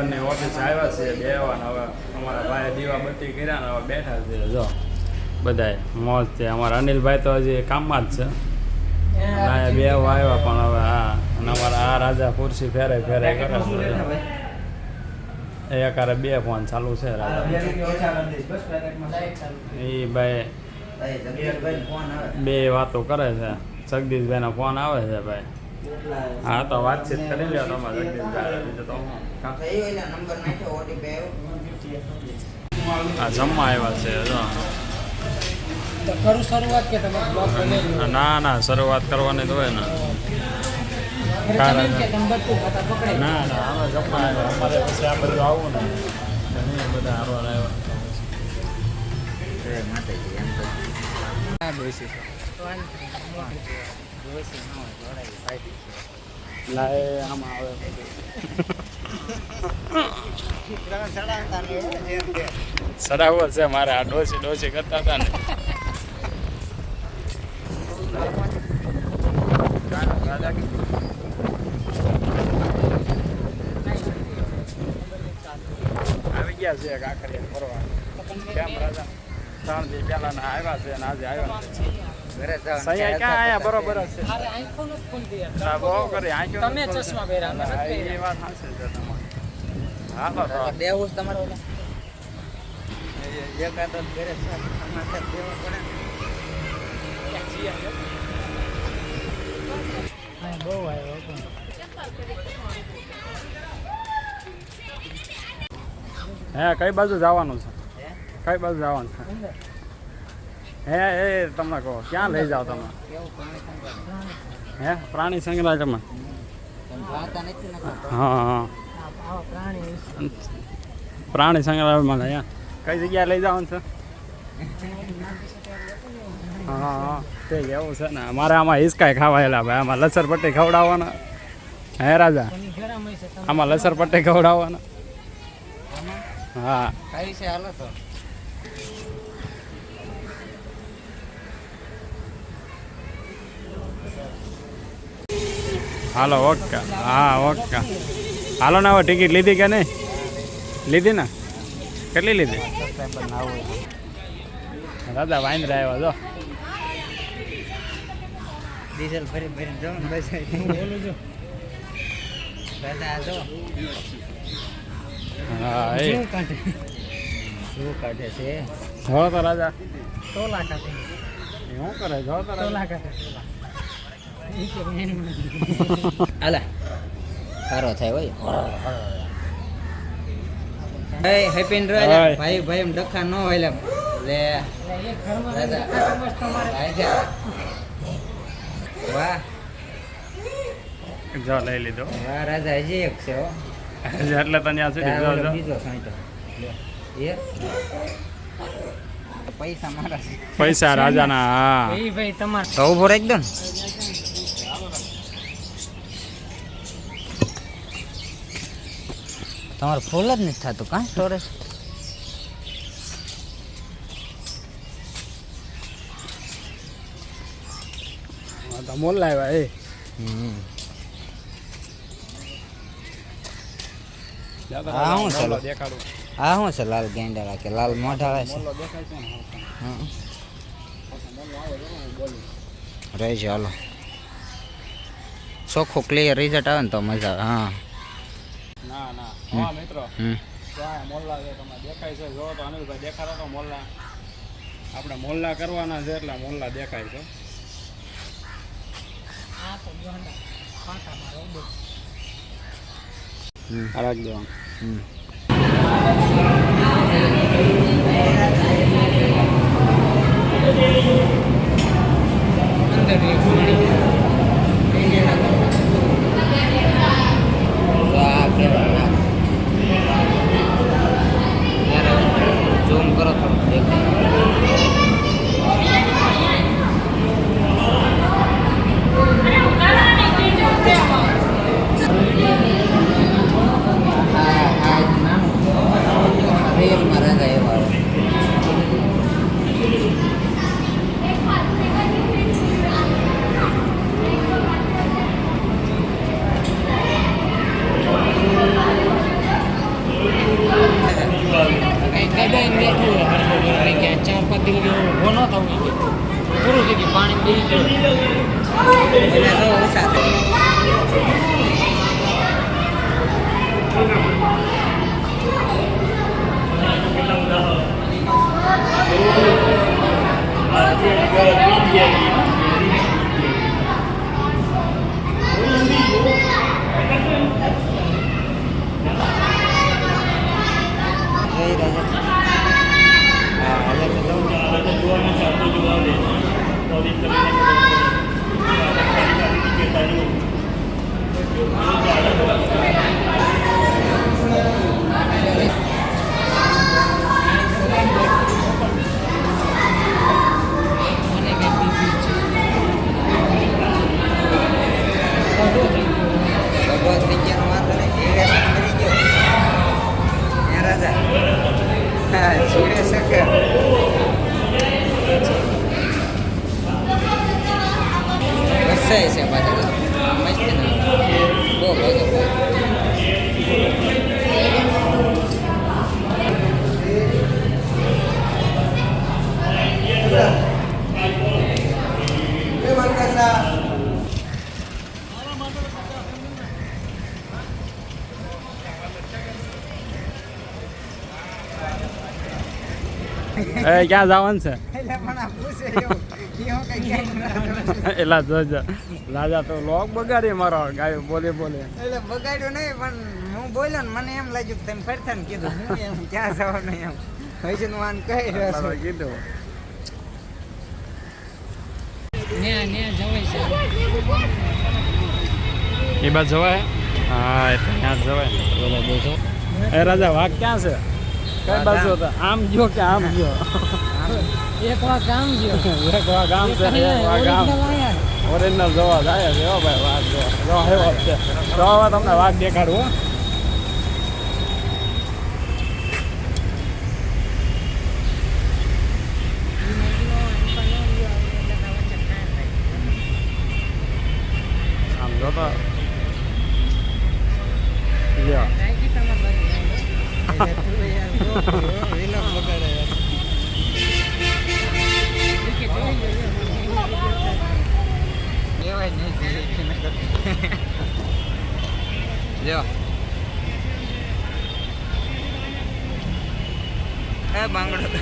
અને ઓફિસ આવ્યા છે બેવાના હવે અમારા ભાઈ દીવા બત્તી કર્યા ને હવે બેઠા છે જો. બધાય મોજ છે. અમારા અનિલભાઈ તો હજી કામમાં જ છે. ના બે આવ્યા પણ હવે હા અને અમારા આ રાજા ખુરશી ફેરે ફેરે કરે છે એ અકારે બે ફોન ચાલુ છે રાજા. એ ભાઈ બે વાતો કરે છે. જગદીશભાઈનો ફોન આવે છે ભાઈ. હા તો વાતચીત કરી લ્યો તમારે. આ જમવા આવ્યા છે જો કરું શરૂઆત કે તમે બ્લોગ ના ના શરૂઆત કરવાની તો હોય ને. ના ના અમે જમવા આવ્યા. અમારે પછી આ બધું આવું ને. બધા હારવાર આવ્યા. ડોસી લાય આમાં આવે સડાવો છે મારે આ ડોસી ડોસી કરતા હતા ને. આવી ગયા છે કાંકરિયા ફરવા. કેમ રાજા? ત્રણ દી પહેલા આવ્યા છે અને આજે આવ્યા સહી ક્યાં આયા? બરોબર છે. અરે આંખો નથી ખુલતી યાર. બહુ કરી આંખો તમે ચશ્મા પહેર્યા, અમે નથી એ વાત સાચી છે તમારી. હા તો તો દેવું તમારો એકાદ જ ઘરે સમાચાર દેવા પડે હા, બહુ આવ્યો હે કઈ બાજુ જવાનું છે? કઈ બાજુ જવાનું છે. હે, એ તમને કહો, ક્યાં લઈ જાઓ તમે? હે, પ્રાણી સંગ્રહાલયમાં તમે? હા હા. પ્રાણી સંગ્રહાલયમાં લઈ કઈ જગ્યાએ લઈ જવાનું છે? હા હા. તે એવું છે ને મારે આમાં હિસકાય ખાવાયેલા ભાઈ. આમાં લસર પટ્ટી ખવડાવવાના. હે, રાજા? આમાં લસર પટ્ટી ખવડાવવાના. હા. કઈ છે, હાલો તો. Hello okay. હા ઓકે. હાલો ને હવે ટિકિટ લીધી કે નહીં? લીધી ને? કેટલી લીધી? દાદા વાંદરા આવ્યા જો. ડીઝલ ભરી ભરી બસ બોલું છું દાદા જો. હા એ. શું કાઢે? શું કાઢે છે? જો તો રાજા. ટોલા કાઢે. શું કરે જો તો ટોલા કાઢે હાલા. સારો થાય હોય. ભાઈ હેપી હાય. ભાઈ ભાઈ એમ ડખા ન હોય લે. વાહ. જો લઈ લીધો. વાહ રાજા હજી એક છે હો. એટલે તને આ સુધી જો જો. બીજો સાંઈઠો. લે. એ? પૈસા મારા પૈસા રાજાના હા. ભાઈ તમારે તો ઊભો રહી દો ને તમારે ફૂલ જ નથી થતું કાં? સ્ટોરેજ હા, મોલ લાવ્યા એ. હા, હું ચાલો. આ શું છે લાલ ગેંડાળા કે લાલ મોઢાળા છે. મોલો દેખાય છે ને હા. હં. રહેજો હાલો. ચોખ્ખું ક્લિયર રિઝલ્ટ આવે ને તો મજા આવે હા. ના ના. હા મિત્રો. મોલ્લા છે તમે દેખાય છે. જો તો અનિલભાઈ દેખાડો તો મોલ્લા. આપણે મોલ્લા કરવાના છે એટલે મોલ્લા દેખાય છે. રાખી દેવાનું અંદર પાંચ દિવસ ઊભો ન થવું એ કે પૂરું થઈ ગયું પાણી બેસી ગયું. એને તો ઓછા થાય જઈ રહ્યા છે. હા, હવે તો જવું. મને કંઈ બીજું છે ખોટું થઈ ગયું બધો થઈ ગયો વાંધો નહીં જીવે કરી ગયો હે રાજા હા જીવે શકે વરસાય છે પાછળ મસ્ત બહુ ભાગે એ ક્યાં જવાનું છે એટલે પણ આ પૂછે એવું એવું કઈ ક્યાંય એલા જોજો રાજા તો લોક બગાડી મારો ગાયો બોલે બોલે. એટલે બગાડ્યો નહીં પણ હું બોલ્યો ને મને એમ લાગ્યું કે તમે ફરતા ને કીધું. હું એમ ક્યાં જવાનું એમ? હજી આને કહી રહ્યો છું કીધું. એ બાદ જવાય? હા એ ત્યાં જવાય. એ રાજા વાઘ ક્યાં છે? કઈ બાજુ આમ. હતા? આમ ગયો કે આમ ગયો. એક વાર ગામ ગયો. એક વાર ગામ છે એક original આયા. ઓરિજિનલ જોવા જાય છે હો ભાઈ વાઘ જો જો આવ્યો છે. તો હવે તમને વાઘ દેખાડું હો આમ જો તો લ્યો એટલે તું યાર બહુ વિલંબ બગાડે યાર. કહેવાય નહીં કે એ ન કરે. લ્યો. એ બાંગડો બાજુ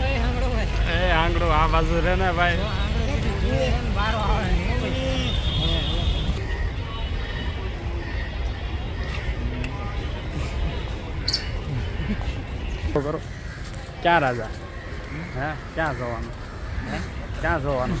કઈ ને ભાઈ. એ આંગળું આ બાજુ રે ને ભાઈ. જો આંગળો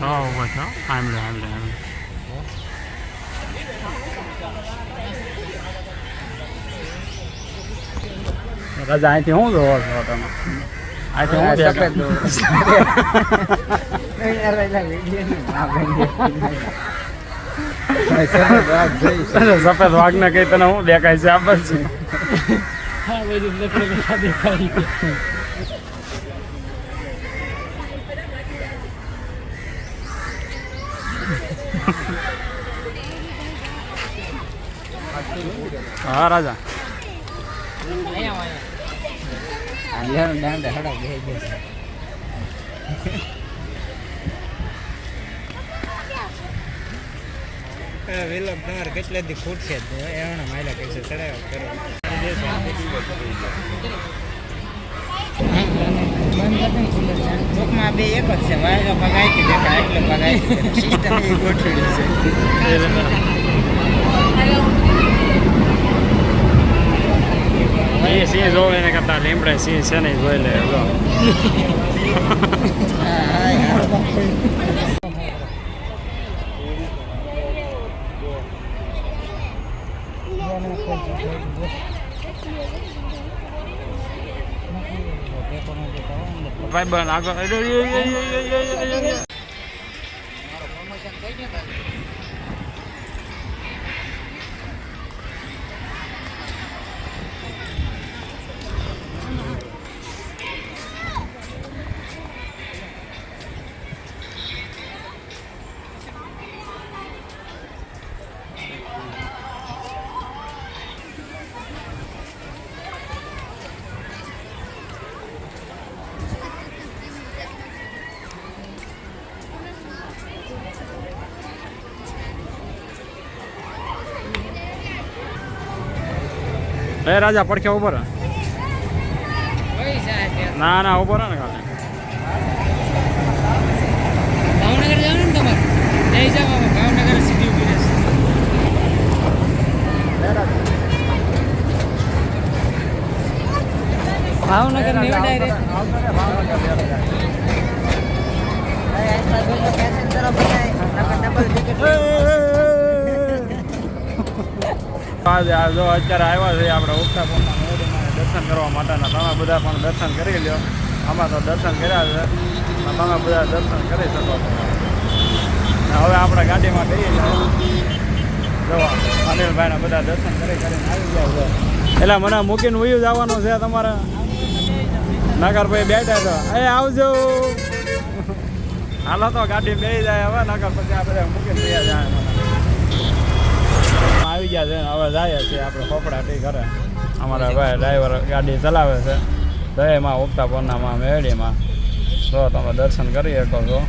હા ઊભો છો આમ લે આમ લે આમ અહીંથી શું જોવો છો તમે અહીંથી હું સફેદ વાઘ ને કઈ તને શું દેખાય છે આ બસ હા બધું લખડે બેઠા દેખાય હા, રાજા અહીંયા વિલંબ તમારે કેટલા દી ખૂટશે. એવડા માયલા કઈસે ચડાવ્યા કરો ટૂંકમાં બે એક જ છે વાયરો પગાઈ દેખાય એટલે પગાઈ સિસ્ટમ એ ગોઠવેલી છે Sí, sí, yo ven a cantar lembra, sí, sí, no duele, Vai banana agora. એ રાજા પડખે ઊભો રહે. ના ના ઊભો રહે ને ખાલી. ભાવનગર જવાનું ને તમારે. જઈ જાવ ભાવનગર સીધી ઊભી રહેશે. ભાવનગર ભાવનગર ડાયરેક્ટ પેસેન્જરો જો અત્યારે આવ્યા છે આપણે ઉગતા મેળવીમાં દર્શન કરવા માટેના. તમે બધા પણ દર્શન કરી લ્યો. આમાં તો દર્શન કર્યા છે. તમે બધા દર્શન કરી શકો છો. હવે આપણે ગાડીમાં છીએ જવા અનિલભાઈના બધા દર્શન કરી કરીને આવી ગયા છે. એટલે મને મૂકીને ઉયું જવાનું છે તમારે. નગરભાઈ બેઠા તો એ આવજો. હાલો તો ગાડી બેસી જાય હવે. નગર પછી આ બધા મૂકીને તૈયાર જાય આવી ગયા છે, હવે જાય છે આપણે ફફડા ટી કરે અમારા ભાઈ ડ્રાઈવર ગાડી ચલાવે છે. દહેમાં, ઉગતા પરનામાં મેળીમાં. તો તમે દર્શન કરી શકો છો.